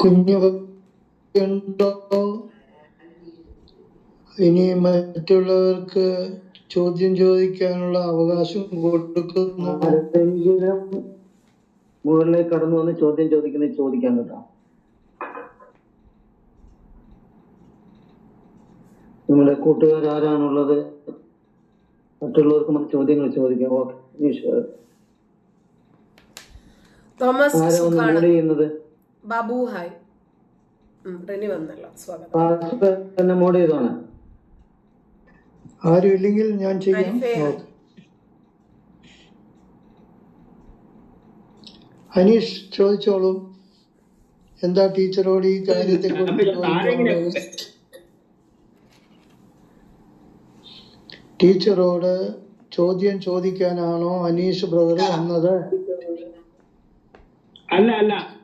കുഞ്ഞു ഉണ്ടോ ഇനി മറ്റുള്ളവർക്ക് ചോദ്യം ചോദിക്കാനുള്ള അവകാശം കൊടുക്കുന്നു. മുകളിലേക്ക് കടന്നു വന്ന് ചോദ്യം ചോദിക്കുന്നത് ചോദിക്കാൻ കേട്ടോ. നിങ്ങളുടെ നമ്മുടെ കൂട്ടുകാരാരാണുള്ളത് മറ്റുള്ളവർക്ക് നമുക്ക് ചോദ്യങ്ങൾ ചോദിക്കാം. ഓക്കെ തോമസ് ആരാ ഒന്ന് ചെയ്യുന്നത്? ബാബു ഹായ്. റിനി വന്നല്ലോ. സ്വാഗതം. മോഡ് ചെയ്തോണേ. ആരും ഇല്ലെങ്കിൽ ഞാൻ ചെയ്യാം. അനീഷ് ചോദിച്ചോളൂ. എന്താ ടീച്ചറോട് ഈ കാര്യത്തെ കുറിച്ച് ടീച്ചറോട് ചോദ്യം ചോദിക്കാനാണോ അനീഷ് ബ്രദർ വന്നത്? അല്ല അല്ല.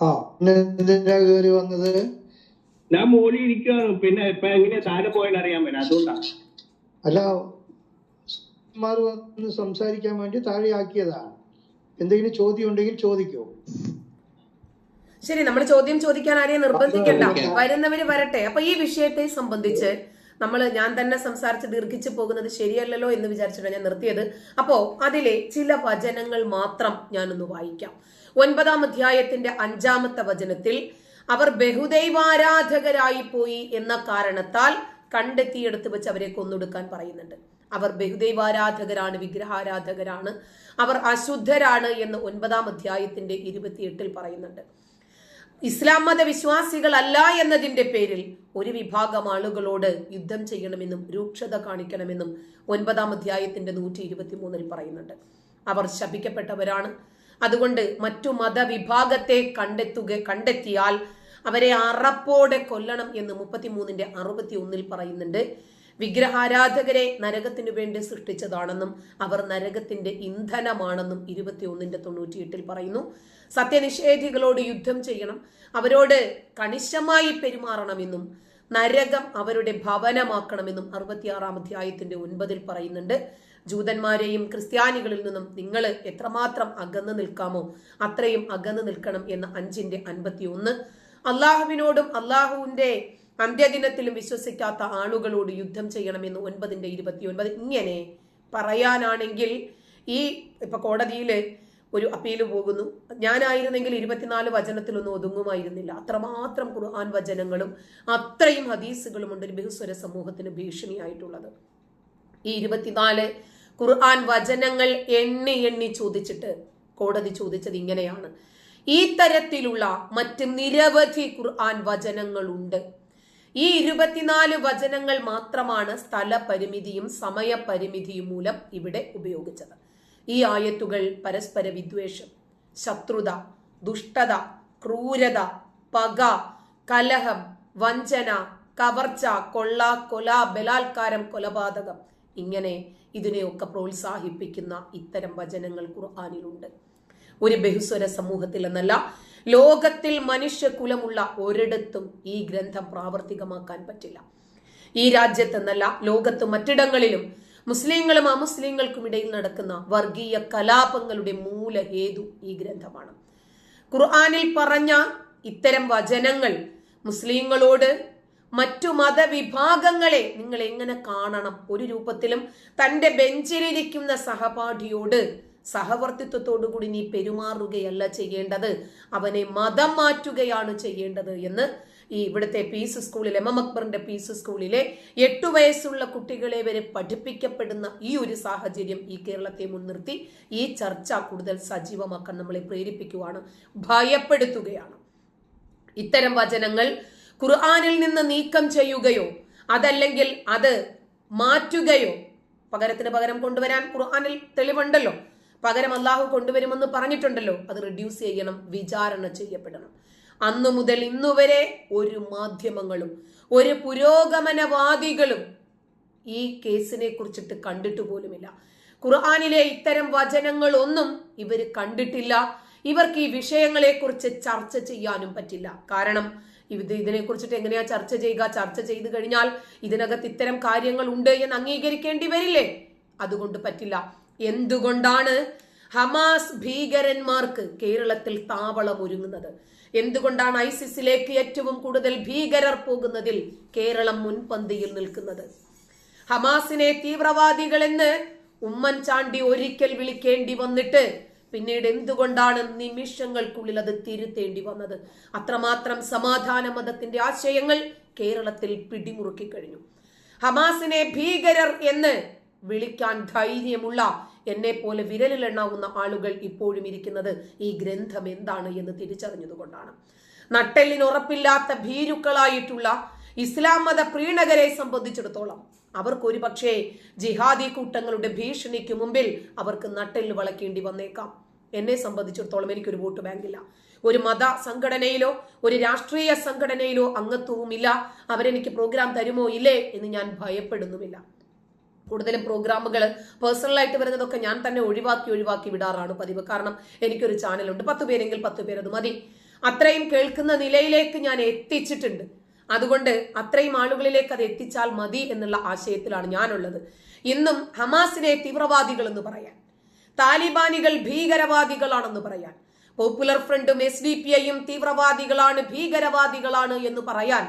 ആ എന്തിനാ വന്നത്? ഞാൻ മോളി ഇരിക്കുകയാണ് പിന്നെ ഇപ്പൊ എങ്ങനെയാ താഴെ പോയാൽ അറിയാൻ പറ്റില്ല അതുകൊണ്ടാ. അല്ല മാർ വന്ന് സംസാരിക്കാൻ വേണ്ടി താഴെ ആക്കിയതാണ് എന്തെങ്കിലും ചോദ്യം ഉണ്ടെങ്കിൽ ചോദിക്കൂ. ശരി നമ്മൾ ചോദ്യം ചോദിക്കാൻ ആരെയും നിർബന്ധിക്കണ്ട. വരുന്നവര് വരട്ടെ. അപ്പൊ ഈ വിഷയത്തെ സംബന്ധിച്ച് നമ്മൾ ഞാൻ തന്നെ സംസാരിച്ച് ദീർഘിച്ചു പോകുന്നത് ശരിയല്ലല്ലോ എന്ന് വിചാരിച്ചിട്ടാണ് ഞാൻ നിർത്തിയത്. അപ്പോ അതിലെ ചില വചനങ്ങൾ മാത്രം ഞാനൊന്ന് വായിക്കാം. ഒൻപതാം അധ്യായത്തിന്റെ അഞ്ചാമത്തെ വചനത്തിൽ അവർ ബഹുദൈവാരാധകരായി പോയി എന്ന കാരണത്താൽ കണ്ടെത്തിയെടുത്ത് വെച്ച് അവരെ കൊന്നൊടുക്കാൻ പറയുന്നുണ്ട്. അവർ ബഹുദൈവാരാധകരാണ് വിഗ്രഹാരാധകരാണ് അവർ അശുദ്ധരാണ് എന്ന് ഒൻപതാം അധ്യായത്തിന്റെ ഇരുപത്തിയെട്ടിൽ പറയുന്നുണ്ട്. ഇസ്ലാം മത വിശ്വാസികളല്ല എന്നതിന്റെ പേരിൽ ഒരു വിഭാഗം ആളുകളോട് യുദ്ധം ചെയ്യണമെന്നും രൂക്ഷത കാണിക്കണമെന്നും ഒൻപതാം അധ്യായത്തിന്റെ നൂറ്റി ഇരുപത്തി മൂന്നിൽ പറയുന്നുണ്ട്. അവർ ശപിക്കപ്പെട്ടവരാണ് അതുകൊണ്ട് മറ്റു മതവിഭാഗത്തെ കണ്ടെത്തുക കണ്ടെത്തിയാൽ അവരെ അറപ്പോടെ കൊല്ലണം എന്ന് മുപ്പത്തിമൂന്നിന്റെ അറുപത്തി ഒന്നിൽ പറയുന്നുണ്ട്. വിഗ്രഹാരാധകരെ നരകത്തിനു വേണ്ടി സൃഷ്ടിച്ചതാണെന്നും അവർ നരകത്തിന്റെ ഇന്ധനമാണെന്നും ഇരുപത്തി ഒന്നിന്റെ തൊണ്ണൂറ്റിയെട്ടിൽ പറയുന്നു. സത്യനിഷേധികളോട് യുദ്ധം ചെയ്യണം അവരോട് കണിശമായി പെരുമാറണമെന്നും നരകം അവരുടെ ഭവനമാക്കണമെന്നും അറുപത്തിയാറാം അധ്യായത്തിന്റെ ഒൻപതിൽ പറയുന്നുണ്ട്. ജൂതന്മാരെയും ക്രിസ്ത്യാനികളിൽ നിന്നും നിങ്ങൾ എത്രമാത്രം അകന്നു നിൽക്കാമോ അത്രയും അകന്നു നിൽക്കണം എന്ന അഞ്ചിന്റെ അൻപത്തി ഒന്ന് അള്ളാഹുവിനോടും അള്ളാഹുവിന്റെ അന്ത്യദിനത്തിലും വിശ്വസിക്കാത്ത ആളുകളോട് യുദ്ധം ചെയ്യണമെന്ന് ഒൻപതിന്റെ ഇരുപത്തി ഒൻപത് ഇങ്ങനെ പറയാനാണെങ്കിൽ ഈ ഇപ്പൊ കോടതിയിൽ ഒരു അപ്പീൽ പോകുന്നു. ഞാനായിരുന്നെങ്കിൽ ഇരുപത്തിനാല് വചനത്തിലൊന്നും ഒതുങ്ങുമായിരുന്നില്ല. അത്രമാത്രം ഖുർആൻ വചനങ്ങളും അത്രയും ഹദീസുകളും ഉണ്ട് ഒരു ബഹുസ്വര സമൂഹത്തിന് ഭീഷണിയായിട്ടുള്ളത്. ഈ ഇരുപത്തിനാല് ഖുർആൻ വചനങ്ങൾ എണ്ണി എണ്ണി ചോദിച്ചിട്ട് കോടതി ചോദിച്ചത് ഇങ്ങനെയാണ്. ഈ തരത്തിലുള്ള മറ്റ് നിരവധി ഖുർആൻ വചനങ്ങളുണ്ട്. ഈ ഇരുപത്തിനാല് വചനങ്ങൾ മാത്രമാണ് സ്ഥലപരിമിതിയും സമയപരിമിതിയും മൂലം ഇവിടെ ഉപയോഗിച്ചത്. ഈ ആയത്തുകൾ പരസ്പര വിദ്വേഷം ശത്രുത ദുഷ്ടത ക്രൂരത പക കലഹം വഞ്ചന കവർച്ച കൊള്ള കൊല ബലാത്കാരം കൊലപാതകം ഇങ്ങനെ ഇതിനെയൊക്കെ പ്രോത്സാഹിപ്പിക്കുന്ന ഇത്തരം വചനങ്ങൾ ഖുർആാനിലുണ്ട്. ഒരു ബഹുസ്വര സമൂഹത്തിൽ എന്നല്ല ലോകത്തിൽ മനുഷ്യകുലമുള്ള ഒരിടത്തും ഈ ഗ്രന്ഥം പ്രാവർത്തികമാക്കാൻ പറ്റില്ല. ഈ രാജ്യത്ത് എന്നല്ല ലോകത്ത് മറ്റിടങ്ങളിലും മുസ്ലിങ്ങളും അമുസ്ലിങ്ങൾക്കും ഇടയിൽ നടക്കുന്ന വർഗീയ കലാപങ്ങളുടെ മൂലഹേതു ഈ ഗ്രന്ഥമാണ്. ഖുർആാനിൽ പറഞ്ഞ ഇത്തരം വചനങ്ങൾ മുസ്ലിങ്ങളോട് മറ്റു മതവിഭാഗങ്ങളെ നിങ്ങൾ എങ്ങനെ കാണണം? ഒരു രൂപത്തിലും തന്റെ ബെഞ്ചിലിരിക്കുന്ന സഹപാഠിയോട് സഹവർത്തിത്വത്തോടുകൂടി നീ പെരുമാറുകയല്ല ചെയ്യേണ്ടത്. അവനെ മതം മാറ്റുകയാണ് ചെയ്യേണ്ടത് എന്ന് ഈ ഇവിടുത്തെ പീസ് സ്കൂളിൽ എം എം അക്ബറിന്റെ പീസ് സ്കൂളിലെ എട്ടു വയസ്സുള്ള കുട്ടികളെ വരെ പഠിപ്പിക്കപ്പെടുന്ന ഈ ഒരു സാഹചര്യം ഈ കേരളത്തെ മുൻനിർത്തി ഈ ചർച്ച കൂടുതൽ സജീവമാക്കാൻ നമ്മളെ പ്രേരിപ്പിക്കുവാണ്. ഭയപ്പെടുത്തുകയാണ്. ഇത്തരം വചനങ്ങൾ ഖുർആാനിൽ നിന്ന് നീക്കം ചെയ്യുകയോ അതല്ലെങ്കിൽ അത് മാറ്റുകയോ പകരത്തിന് പകരം കൊണ്ടുവരാൻ ഖുർആാനിൽ തെളിവുണ്ടല്ലോ. പകരം അള്ളാഹു കൊണ്ടുവരുമെന്ന് പറഞ്ഞിട്ടുണ്ടല്ലോ. അത് റിഡ്യൂസ് ചെയ്യണം വിചാരണ ചെയ്യപ്പെടണം. അന്നു മുതൽ ഇന്നുവരെ ഒരു മാധ്യമങ്ങളും ഒരു പുരോഗമനവാദികളും ഈ കേസിനെ കുറിച്ചിട്ട് കണ്ടിട്ട് പോലുമില്ല. ഖുർആാനിലെ ഇത്തരം വചനങ്ങളൊന്നും ഇവർ കണ്ടിട്ടില്ല. ഇവർക്ക് ഈ വിഷയങ്ങളെക്കുറിച്ച് ചർച്ച ചെയ്യാനും പറ്റില്ല. കാരണം ഇത് ഇതിനെ കുറിച്ചിട്ട് എങ്ങനെയാ ചർച്ച ചെയ്യുക? ചർച്ച ചെയ്തു കഴിഞ്ഞാൽ ഇതിനകത്ത് ഇത്തരം കാര്യങ്ങൾ ഉണ്ട് എന്ന് അംഗീകരിക്കേണ്ടി വരില്ലേ? അതുകൊണ്ട് പറ്റില്ല. എന്തുകൊണ്ടാണ് ഹമാസ് ഭീകരന്മാർക്ക് കേരളത്തിൽ താവളം ഒരുങ്ങുന്നത്? എന്തുകൊണ്ടാണ് ഐസിസിലേക്ക് ഏറ്റവും കൂടുതൽ ഭീകരർ പോകുന്നതിൽ കേരളം മുൻപന്തിയിൽ നിൽക്കുന്നത്? ഹമാസിനെ തീവ്രവാദികളെന്ന് ഉമ്മൻചാണ്ടി ഒരിക്കൽ വിളിക്കേണ്ടി വന്നിട്ട് പിന്നീട് എന്തുകൊണ്ടാണ് നിമിഷങ്ങൾക്കുള്ളിൽ അത് തിരുത്തേണ്ടി വന്നത്? അത്രമാത്രം സമാധാന മതത്തിന്റെ ആശയങ്ങൾ കേരളത്തിൽ പിടിമുറുക്കി കഴിഞ്ഞു. ഹമാസിനെ ഭീകരർ എന്ന് വിളിക്കാൻ ധൈര്യമുള്ള എന്നെ പോലെ വിരലിലെണ്ണാവുന്ന ആളുകൾ ഇപ്പോഴും ഇരിക്കുന്നത് ഈ ഗ്രന്ഥം എന്താണ് എന്ന് തിരിച്ചറിഞ്ഞതുകൊണ്ടാണ് നട്ടെല്ലിന് ഉറപ്പില്ലാത്ത ഭീരുക്കളായിട്ടുള്ള ഇസ്ലാം മത പ്രീണകരെ സംബന്ധിച്ചിടത്തോളം അവർക്ക് ഒരു പക്ഷേ ജിഹാദി കൂട്ടങ്ങളുടെ ഭീഷണിക്ക് മുമ്പിൽ അവർക്ക് നട്ടെല്ല് വളയ്ക്കേണ്ടി വന്നേക്കാം. എന്നെ സംബന്ധിച്ചിടത്തോളം എനിക്കൊരു വോട്ട് ബാങ്കില്ല. ഒരു മത സംഘടനയിലോ ഒരു രാഷ്ട്രീയ സംഘടനയിലോ അംഗത്വവുമില്ല. അവരെനിക്ക് പ്രോഗ്രാം തരുമോ ഇല്ലേ എന്ന് ഞാൻ ഭയപ്പെടുന്നുമില്ല. കൂടുതലും പ്രോഗ്രാമുകൾ പേഴ്സണലായിട്ട് വരുന്നതൊക്കെ ഞാൻ തന്നെ ഒഴിവാക്കി ഒഴിവാക്കി വിടാറാണ് പതിവ്. കാരണം എനിക്കൊരു ചാനലുണ്ട്. പത്ത് പേരെങ്കിൽ പത്ത് പേരത് മതി. അത്രയും കേൾക്കുന്ന നിലയിലേക്ക് ഞാൻ എത്തിച്ചിട്ടുണ്ട്. അതുകൊണ്ട് അത്രയും ആളുകളിലേക്ക് അത് എത്തിച്ചാൽ മതി എന്നുള്ള ആശയത്തിലാണ് ഞാനുള്ളത്. ഇന്നും ഹമാസിനെ തീവ്രവാദികൾ എന്ന് പറയാൻ താലിബാനികൾ ഭീകരവാദികളാണെന്ന് പറയാൻ പോപ്പുലർ ഫ്രണ്ടും എസ് ഡി പി ഐയും തീവ്രവാദികളാണ് ഭീകരവാദികളാണ് എന്ന് പറയാൻ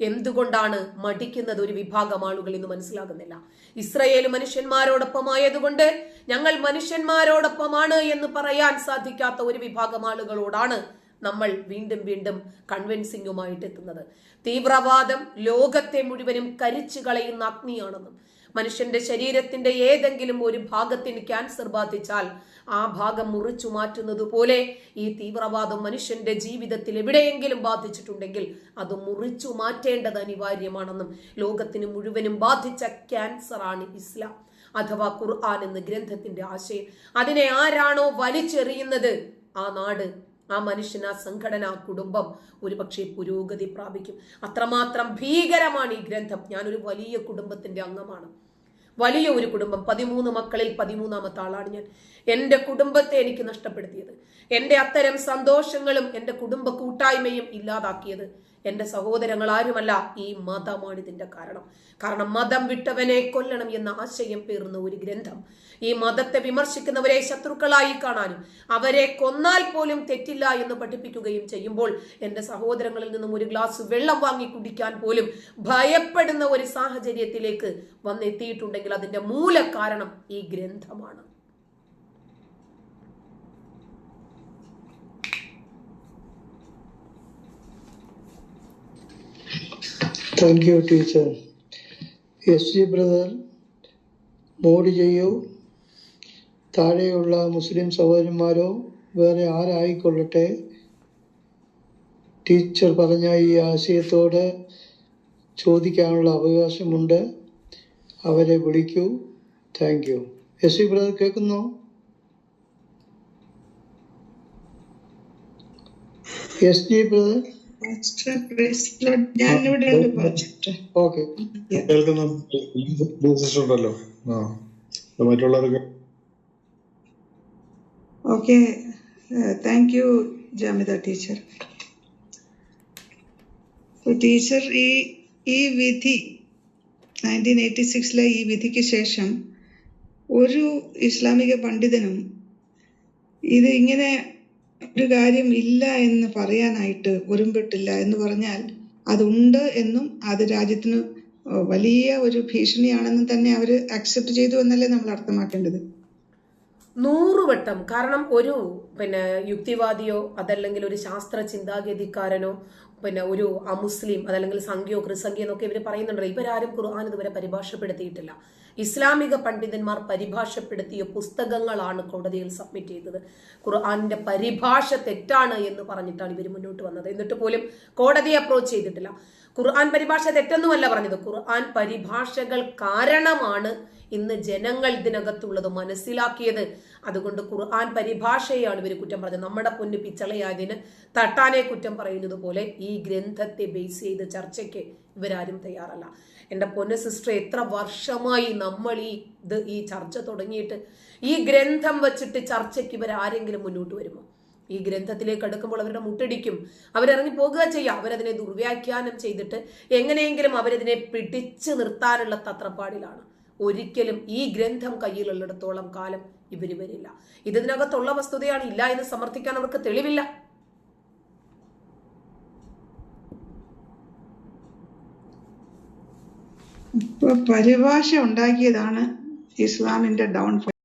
എന്തുകൊണ്ടാണ് മടിക്കുന്നത് ഒരു വിഭാഗം ആളുകൾ ഇന്ന് മനസ്സിലാകുന്നില്ല. ഇസ്രയേൽ മനുഷ്യന്മാരോടൊപ്പമായതുകൊണ്ട് ഞങ്ങൾ മനുഷ്യന്മാരോടൊപ്പമാണ് എന്ന് പറയാൻ സാധിക്കാത്ത ഒരു വിഭാഗം ആളുകളോടാണ് നമ്മൾ വീണ്ടും വീണ്ടും കൺവിൻസിംഗുമായിട്ട് എത്തുന്നത് തീവ്രവാദം ലോകത്തെ മുഴുവനും കരിച്ചു കളയുന്ന അഗ്നിയാണെന്നും മനുഷ്യന്റെ ശരീരത്തിന്റെ ഏതെങ്കിലും ഒരു ഭാഗത്തിന് ക്യാൻസർ ബാധിച്ചാൽ ആ ഭാഗം മുറിച്ചു മാറ്റുന്നത് പോലെ ഈ തീവ്രവാദം മനുഷ്യന്റെ ജീവിതത്തിൽ എവിടെയെങ്കിലും ബാധിച്ചിട്ടുണ്ടെങ്കിൽ അത് മുറിച്ചു മാറ്റേണ്ടത് അനിവാര്യമാണെന്നും ലോകത്തിന് മുഴുവനും ബാധിച്ച ക്യാൻസറാണ് ഇസ്ലാം. അഥവാ ഖുർആൻ എന്ന ഗ്രന്ഥത്തിന്റെ ആശയം. അതിനെ ആരാണോ വലിച്ചെറിയുന്നത്? ആ നാട് ആ മനുഷ്യൻ ആ സംഘടന ആ കുടുംബം ഒരുപക്ഷെ പുരോഗതി പ്രാപിക്കും. അത്രമാത്രം ഭീകരമാണ് ഈ ഗ്രന്ഥം. ഞാനൊരു വലിയ കുടുംബത്തിന്റെ അംഗമാണ്. വലിയ ഒരു കുടുംബം. പതിമൂന്ന് മക്കളിൽ പതിമൂന്നാമത്തെ ആളാണ് ഞാൻ. എന്റെ കുടുംബത്തെ എനിക്ക് നഷ്ടപ്പെടുത്തിയത്. എന്റെ അത്തരം സന്തോഷങ്ങളും എന്റെ കുടുംബ കൂട്ടായ്മയും ഇല്ലാതാക്കിയത് എന്റെ സഹോദരങ്ങൾ ആരുമല്ല ഈ മതമാണ് ഇതിന്റെ കാരണം. കാരണം മതം വിട്ടവനെ കൊല്ലണം എന്ന ആശയം പേറുന്ന ഒരു ഗ്രന്ഥം. ഈ മതത്തെ വിമർശിക്കുന്നവരെ ശത്രുക്കളായി കാണാനും അവരെ കൊന്നാൽ പോലും തെറ്റില്ല എന്ന് പഠിപ്പിക്കുകയും ചെയ്യുമ്പോൾ എന്റെ സഹോദരങ്ങളിൽ നിന്നും ഒരു ഗ്ലാസ് വെള്ളം വാങ്ങി കുടിക്കാൻ പോലും ഭയപ്പെടുന്ന ഒരു സാഹചര്യത്തിലേക്ക് വന്നെത്തിയിട്ടുണ്ടെങ്കിൽ അതിന്റെ മൂല കാരണം ഈ ഗ്രന്ഥമാണ്. Thank you teacher S G brother mod ചെയ്യൂ. താഴെയുള്ള മുസ്ലിം സഹോദരന്മാരോ വേറെ ആരായിക്കൊള്ളട്ടെ? ടീച്ചർ പറഞ്ഞ ഈ ആശയത്തോട് ചോദിക്കാനുള്ള അവകാശമുണ്ട്. അവരെ വിളിക്കൂ. Thank you S C brother കേൾക്കുന്നോ? S G brother മറ്റുള്ളവർക്ക് okay thank you Jamitha teacher teacher ഈ ഈ വിധി നയന്റീൻ എയ്റ്റി സിക്സിലെ ഈ വിധിക്ക് ശേഷം ഒരു ഇസ്ലാമിക പണ്ഡിതനും ഇത് ഇങ്ങനെ ഒരു കാര്യം ഇല്ല എന്ന് പറയാനായിട്ട് ഒരുമ്പെട്ടില്ല എന്ന് പറഞ്ഞാൽ അതുണ്ട് എന്നും അത് രാജ്യത്തിന് വലിയ ഒരു ഭീഷണിയാണെന്നും തന്നെ അവർ അക്സെപ്റ്റ് ചെയ്തു എന്നല്ലേ നമ്മൾ അർത്ഥമാക്കേണ്ടത്. നൂറുവട്ടം കാരണം ഒരു പിന്നെ യുക്തിവാദിയോ അതല്ലെങ്കിൽ ഒരു ശാസ്ത്ര ചിന്താഗതിക്കാരനോ പിന്നെ ഒരു അമുസ്ലിം അതല്ലെങ്കിൽ സംഖ്യയോ ക്രിസംഖ്യ എന്നൊക്കെ ഇവർ പറയുന്നുണ്ടല്ലോ. ഇവരാരും ഖുർആൻ ഇതുവരെ പരിഭാഷപ്പെടുത്തിയിട്ടില്ല. ഇസ്ലാമിക പണ്ഡിതന്മാർ പരിഭാഷപ്പെടുത്തിയ പുസ്തകങ്ങളാണ് കോടതിയിൽ സബ്മിറ്റ് ചെയ്തത്. ഖുർആാനിന്റെ പരിഭാഷ തെറ്റാണ് എന്ന് പറഞ്ഞിട്ടാണ് ഇവർ മുന്നോട്ട് വന്നത്. എന്നിട്ട് പോലും കോടതിയെ അപ്രോച്ച് ചെയ്തിട്ടില്ല. ഖുർആൻ പരിഭാഷ തെറ്റൊന്നുമല്ല പറഞ്ഞത്. ഖുർആൻ പരിഭാഷകൾ കാരണമാണ് ഇന്ന് ജനങ്ങൾ ഇതിനകത്തുള്ളത് മനസ്സിലാക്കിയത്. അതുകൊണ്ട് ഖുർആൻ പരിഭാഷയാണ് ഇവർ കുറ്റം പറഞ്ഞത്. നമ്മുടെ പൊന്ന് പിച്ചളയായതിന് തട്ടാനെ കുറ്റം പറയുന്നത് പോലെ ഈ ഗ്രന്ഥത്തെ ബേസ് ചെയ്ത് ചർച്ചയ്ക്ക് ഇവരാരും തയ്യാറല്ല. എന്റെ പൊന്ന് സിസ്റ്റർ എത്ര വർഷമായി നമ്മൾ ഈ ഇത് ഈ ചർച്ച തുടങ്ങിയിട്ട് ഈ ഗ്രന്ഥം വെച്ചിട്ട് ചർച്ചയ്ക്ക് ഇവരാരെങ്കിലും മുന്നോട്ട് വരുമോ? ഈ ഗ്രന്ഥത്തിലേക്ക് അടുക്കുമ്പോൾ അവരുടെ മുട്ടടിക്കും. അവരിറങ്ങി പോകുക ചെയ്യാം. അവരതിനെ ദുർവ്യാഖ്യാനം ചെയ്തിട്ട് എങ്ങനെയെങ്കിലും അവരതിനെ പിടിച്ചു നിർത്താനുള്ള തത്രപ്പാടിലാണ്. ഒരിക്കലും ഈ ഗ്രന്ഥം കയ്യിലുള്ളിടത്തോളം കാലം ഇവർ വരില്ല. ഇതിനകത്തുള്ള വസ്തുതയാണ് ഇല്ല എന്ന് സമർത്ഥിക്കാൻ അവർക്ക് തെളിവില്ല. പരിഭാഷ ഉണ്ടാക്കിയതാണ് ഇസ്ലാമിന്റെ ഡൗൺഫോൾ